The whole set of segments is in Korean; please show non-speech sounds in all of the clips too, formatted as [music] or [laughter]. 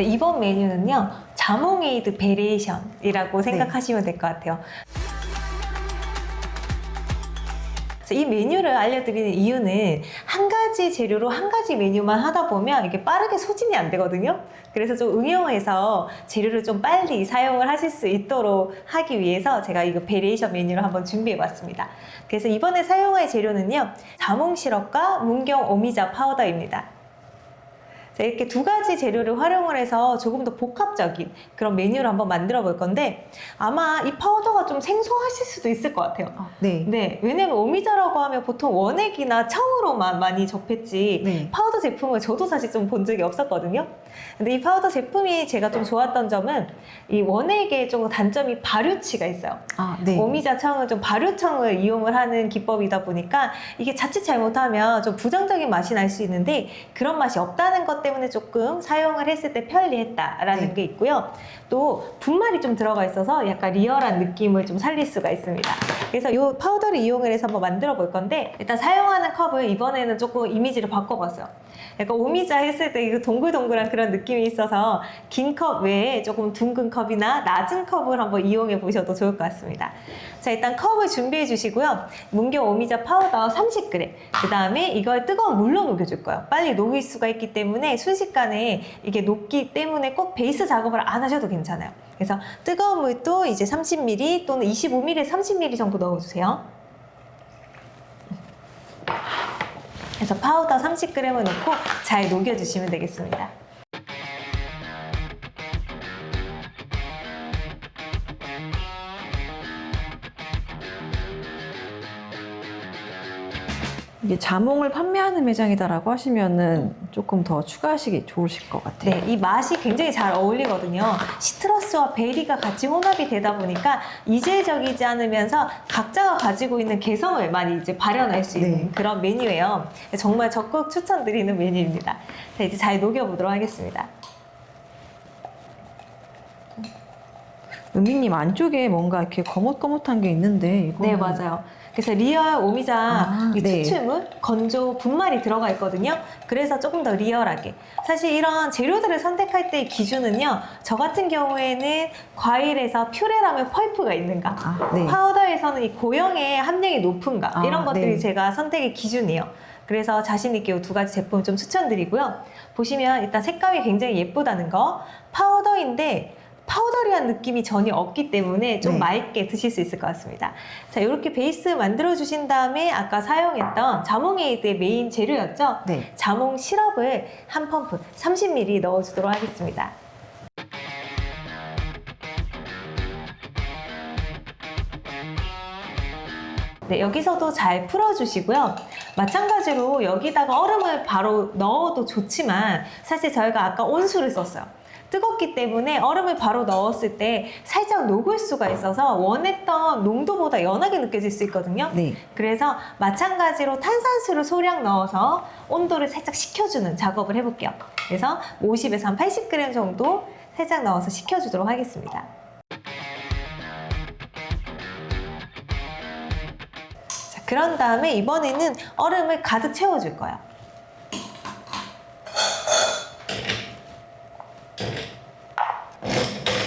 네, 이번 메뉴는요 자몽에이드 베리에이션이라고 생각하시면 될 것 같아요. 이 메뉴를 알려드리는 이유는 한 가지 재료로 한 가지 메뉴만 하다 보면 이게 빠르게 소진이 안 되거든요. 그래서 좀 응용해서 재료를 좀 빨리 사용을 하실 수 있도록 하기 위해서 제가 이거 베리에이션 메뉴를 한번 준비해 봤습니다. 그래서 이번에 사용할 재료는요, 자몽 시럽과 문경 오미자 파우더입니다. 자, 이렇게 두 가지 재료를 활용을 해서 조금 더 복합적인 그런 메뉴를 한번 만들어 볼 건데 아마 이 파우더가 좀 생소하실 수도 있을 것 같아요. 네. 네, 왜냐면 오미자라고 하면 보통 원액이나 청으로만 많이 접했지 네. 파우더 제품을 저도 사실 좀 본 적이 없었거든요. 근데 이 파우더 제품이 제가 좀 좋았던 점은 이 원액에 조금 단점이 발효치가 있어요. 아, 네. 오미자 청은 좀 발효청을 이용을 하는 기법이다 보니까 이게 자칫 잘못하면 좀 부정적인 맛이 날 수 있는데 그런 맛이 없다는 것 때문에 조금 사용을 했을 때 편리했다라는 네. 게 있고요. 또 분말이 좀 들어가 있어서 약간 리얼한 느낌을 좀 살릴 수가 있습니다. 그래서 이 파우더를 이용을 해서 한번 만들어 볼 건데 일단 사용하는 컵을 이번에는 조금 이미지를 바꿔봤어요. 약간 오미자 했을 때 이거 동글동글한 그런 느낌이 있어서 긴 컵 외에 조금 둥근 컵이나 낮은 컵을 한번 이용해 보셔도 좋을 것 같습니다. 자, 일단 컵을 준비해 주시고요. 문경 오미자 파우더 30g. 그 다음에 이걸 뜨거운 물로 녹여줄 거예요. 빨리 녹일 수가 있기 때문에 순식간에 이게 녹기 때문에 꼭 베이스 작업을 안 하셔도 괜찮아요. 그래서 뜨거운 물도 이제 30ml 또는 25ml, 30ml 정도 넣어주세요. 그래서 파우더 30g을 넣고 잘 녹여주시면 되겠습니다. 이게 자몽을 판매하는 매장이다라고 하시면은 조금 더 추가하시기 좋으실 것 같아요. 네, 이 맛이 굉장히 잘 어울리거든요. 시트러스와 베리가 같이 혼합이 되다 보니까 이질적이지 않으면서 각자가 가지고 있는 개성을 많이 이제 발현할 수 있는 네. 그런 메뉴예요. 정말 적극 추천드리는 메뉴입니다. 자, 이제 잘 녹여보도록 하겠습니다. 은미님 안쪽에 뭔가 이렇게 거뭇거뭇한 게 있는데 이거 네, 맞아요. 그래서 리얼 오미자 아, 이 네. 추출물, 건조 분말이 들어가 있거든요. 그래서 조금 더 리얼하게. 사실 이런 재료들을 선택할 때의 기준은요. 저 같은 경우에는 과일에서 퓨레라면 펄프가 있는가, 아, 네. 파우더에서는 이 고형의 함량이 높은가 아, 이런 것들이 네. 제가 선택의 기준이에요. 그래서 자신 있게 이 두 가지 제품 좀 추천드리고요. 보시면 일단 색감이 굉장히 예쁘다는 거, 파우더인데 파우더리한 느낌이 전혀 없기 때문에 좀 네. 맑게 드실 수 있을 것 같습니다. 자, 이렇게 베이스 만들어 주신 다음에 아까 사용했던 자몽에이드의 메인 재료였죠? 네. 자몽 시럽을 한 펌프 30ml 넣어 주도록 하겠습니다. 네, 여기서도 잘 풀어주시고요. 마찬가지로 여기다가 얼음을 바로 넣어도 좋지만 사실 저희가 아까 온수를 썼어요. 뜨겁기 때문에 얼음을 바로 넣었을 때 살짝 녹을 수가 있어서 원했던 농도보다 연하게 느껴질 수 있거든요. 네. 그래서 마찬가지로 탄산수를 소량 넣어서 온도를 살짝 식혀주는 작업을 해볼게요. 그래서 50에서 한 80g 정도 살짝 넣어서 식혀주도록 하겠습니다. 자, 그런 다음에 이번에는 얼음을 가득 채워줄 거예요.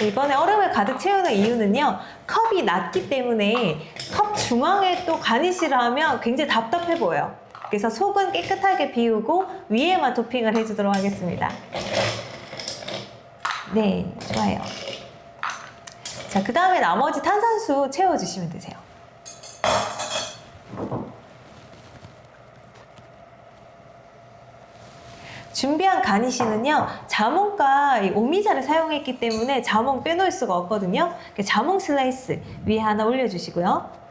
이번에 얼음을 가득 채우는 이유는요, 컵이 낮기 때문에 컵 중앙에 또 가니쉬를 하면 굉장히 답답해 보여요. 그래서 속은 깨끗하게 비우고 위에만 토핑을 해주도록 하겠습니다. 네, 좋아요. 자, 그 다음에 나머지 탄산수 채워주시면 되세요. 준비한 가니쉬는요 자몽과 이 오미자를 사용했기 때문에 자몽 빼놓을 수가 없거든요. 그래서 자몽 슬라이스 위에 하나 올려주시고요.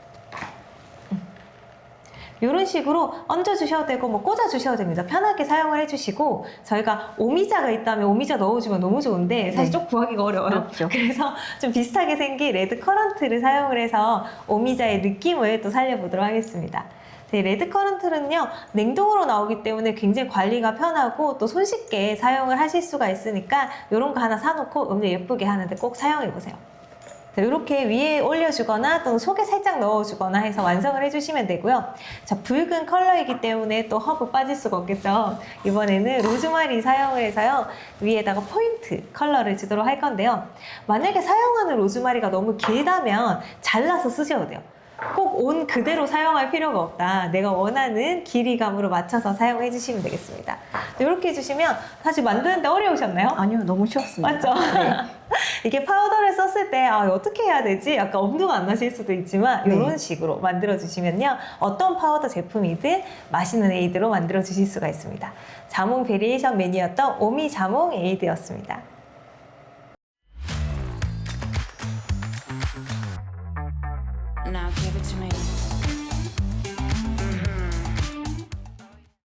이런 식으로 얹어주셔도 되고 뭐 꽂아주셔도 됩니다. 편하게 사용을 해주시고 저희가 오미자가 있다면 오미자 넣어주면 너무 좋은데 사실 네. 좀 구하기가 어려워요. 어렵죠. 그래서 좀 비슷하게 생긴 레드 커런트를 사용을 해서 오미자의 느낌을 또 살려보도록 하겠습니다. 네, 레드 커런트는요 냉동으로 나오기 때문에 굉장히 관리가 편하고 또 손쉽게 사용을 하실 수가 있으니까 이런 거 하나 사놓고 음료 예쁘게 하는데 꼭 사용해 보세요. 이렇게 위에 올려주거나 또는 속에 살짝 넣어주거나 해서 완성을 해주시면 되고요. 자, 붉은 컬러이기 때문에 또 허브 빠질 수가 없겠죠. 이번에는 로즈마리 사용을 해서요. 위에다가 포인트 컬러를 주도록 할 건데요. 만약에 사용하는 로즈마리가 너무 길다면 잘라서 쓰셔도 돼요. 꼭 온 그대로 사용할 필요가 없다. 내가 원하는 길이감으로 맞춰서 사용해 주시면 되겠습니다. 이렇게 해주시면 사실 만드는데 어려우셨나요? 아니요, 너무 쉬웠습니다. 맞죠? 네. [laughs] 이게 파우더를 썼을 때 아, 어떻게 해야 되지? 약간 엄두가 안 나실 수도 있지만 네. 이런 식으로 만들어 주시면요. 어떤 파우더 제품이든 맛있는 에이드로 만들어 주실 수가 있습니다. 자몽 베리에이션 메뉴였던 오미 자몽 에이드였습니다. now. Give it